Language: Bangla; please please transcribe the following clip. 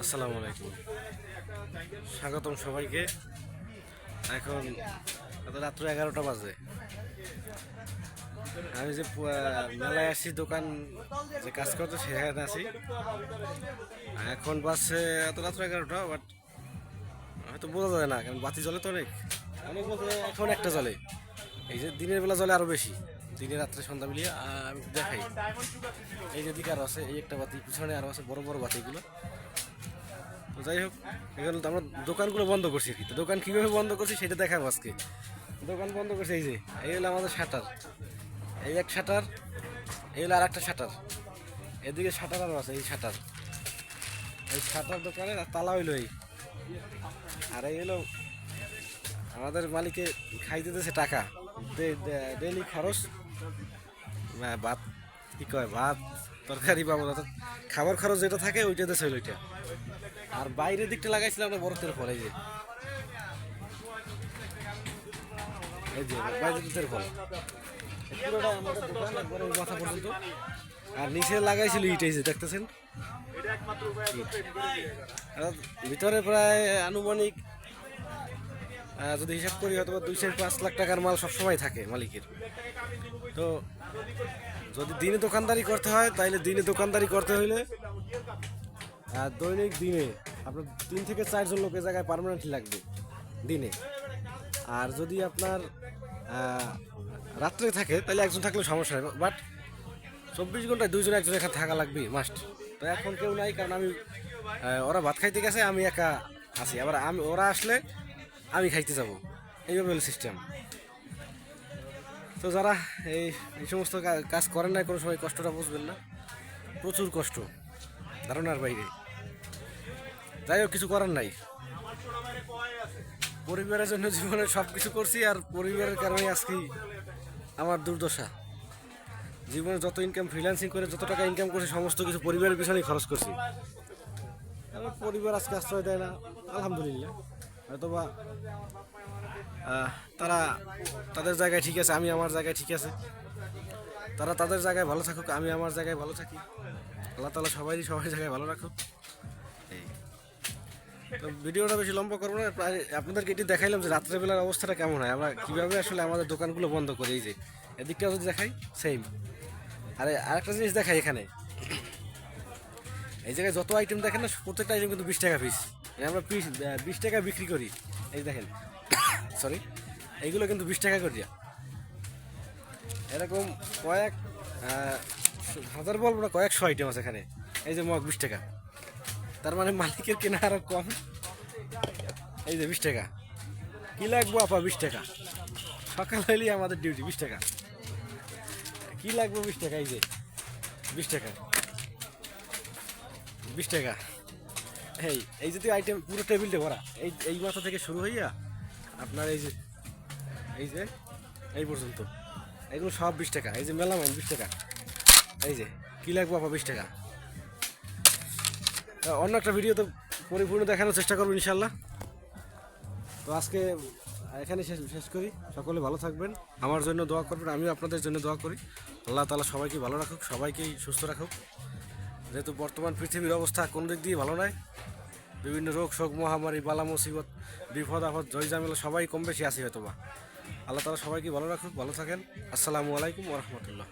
আসসালামু আলাইকুম। স্বাগতম সবাইকে। এখন রাত্র এগারোটা বাজে। আমি যে মেলায় আসছি দোকান যে কাজ করতে, সেখানে আছি। এখন বাজছে এত রাত্র এগারোটা, বাট হয়তো বোঝা যায় না, কারণ বাতি জ্বলে তো অনেক। অনেক বলতে এখন একটা জ্বলে। এই যে দিনের বেলা জ্বলে আরও বেশি। দিনে রাত্রে সন্ধ্যা মিলিয়ে আমি দেখাই। এই যে দিকে আরও আছে, এই একটা বাতি, পিছনে আরও আছে বড় বড় বাতিগুলো। তো যাই হোক এখানে তো আমরা দোকানগুলো বন্ধ করছি কি। তো দোকান কীভাবে বন্ধ করছি সেটা দেখাবো আজকে। দোকান বন্ধ করছে, এই যে, এই হলো আমাদের শাটার। এই এক শাটার, এই হলো আর একটা শাটার। এদিকে শাটার আরও আছে, এই শাটার। এই শাটার দোকানে তালা হইল এই। আর এই হলো আমাদের মালিকে খাইতে দিতেছে টাকা। ডেলি খরচ। ভাত, কি কয়, ভাত, তরকারি পাবো অর্থাৎ খাবার খরচ যেটা থাকে ওইটা দেশে ওইটা আর বাইরের দিকটা লাগাইছিলাম আমরা বরফের ফল, এই যে। এই যে, বাইরের ফল। পুরোটা পর্যন্ত। আর নিচে লাগাইছিল ইট, এই যে, দেখতেছেন? ভিতরে প্রায় আনুমানিক যদি হিসাব করি হয়তো দুই চার পাঁচ লাখ টাকার মাল সবসময় থাকে মালিকের। তো যদি দিনে দোকানদারি করতে হয় তাহলে দিনে দোকানদারি করতে হইলে দৈনিক দিনে আপনার তিন থেকে চারজন লোকের জায়গায় পার্মানেন্টলি লাগবে দিনে। আর যদি আপনার রাত্রে থাকে তাহলে একজন থাকলে সমস্যা হয় বাট চব্বিশ ঘন্টায় দুইজন, একজন এখানে থাকা লাগবে মাস্ট তো এখন কেউ নাই, কারণ আমি ওরা ভাত খাইতে গেছে, আমি একা আছি। আবার আমি, ওরা আসলে আমি খাইতে যাব। এইভাবে হলো সিস্টেম তো যারা এই এই সমস্ত কাজ করেন না কোনো সময় কষ্টটা বুঝবেন না। প্রচুর কষ্ট, ধারণার বাইরে। যাই হোক, কিছু করার নাই। পরিবারের জন্য জীবনে সব কিছু করছি, আর পরিবারের কারণে আজকে আমার দুর্দশা। জীবনে যত ইনকাম ফ্রিল্যান্সিং করে যত টাকা ইনকাম করছি, সমস্ত কিছু পরিবারের পিছনেই খরচ করছি। আমার পরিবার আজকে আশ্রয় দেয় না, আলহামদুলিল্লাহ। হয়তোবা তারা তাদের জায়গায় ঠিক আছে, আমি আমার জায়গায় ঠিক আছে। তারা তাদের জায়গায় ভালো থাকুক, আমি আমার জায়গায় ভালো থাকি। আল্লাহ তালা সবাই সবাই জায়গায় ভালো রাখুক। এই। তো ভিডিওটা বেশি লম্বা করব না, প্রায় আপনাদেরকে এটি দেখাইলাম যে রাত্রেবেলার অবস্থাটা কেমন হয়। আমরা কীভাবে আসলে আমাদের দোকানগুলো বন্ধ করি, এই যে এদিকটা যদি দেখাই সেম আরে আরেকটা জিনিস দেখাই এখানে। এই জায়গায় যত আইটেম দেখেন না, প্রত্যেকটা আইটেম কিন্তু বিশ টাকা পিস আমরা পিস বিশ টাকা বিক্রি করি। এই দেখেন। সরি এইগুলো কিন্তু বিশ টাকা করি এরকম কয়েক হাজার বলব না, কয়েকশো আইটেম আছে এখানে। এই যে মগ বিশ টাকা। তার মানে মালিকের কেনা আরও কম। এই যে বিশ টাকা। কি লাগবো আপা বিশ টাকা? সকাল হইলেই আমাদের ডিউটি বিশ টাকা। কি লাগবে বিশ টাকা? এই যে বিশ টাকা। বিশ টাকা। এই এই যদি আইটেম পুরো টেবিলটা ভরা, এই এই মাথা থেকে শুরু হইয়া আপনার এই যে এই যে, এই পর্যন্ত। এগুলো সব বিশ টাকা, এই যে মেলামাইন বিশ টাকা, এই যে, কি লাগবে আপা বিশ টাকা? অন্য একটা ভিডিও তো পরিপূর্ণ দেখানোর চেষ্টা করব ইনশাল্লাহ তো আজকে এখানে শেষ শেষ করি। সকলে ভালো থাকবেন, আমার জন্য দোয়া করবেন, আমিও আপনাদের জন্য দোয়া করি। আল্লাহ তালা সবাইকে ভালো রাখুক, সবাইকেই সুস্থ রাখুক। যেহেতু বর্তমান পৃথিবীর অবস্থা কোন দিক দিয়ে ভালো নয়, বিভিন্ন রোগ, শোক, মহামারী, বালা মুসিবত, বিপদ, আপদ, জয় জামেলা সবাই কম বেশি আছে হয়তো বা আল্লাহ তালা সবাইকে ভালো রাখুক, ভালো থাকেন। আসসালামু আলাইকুম রহমতুল্লাহ।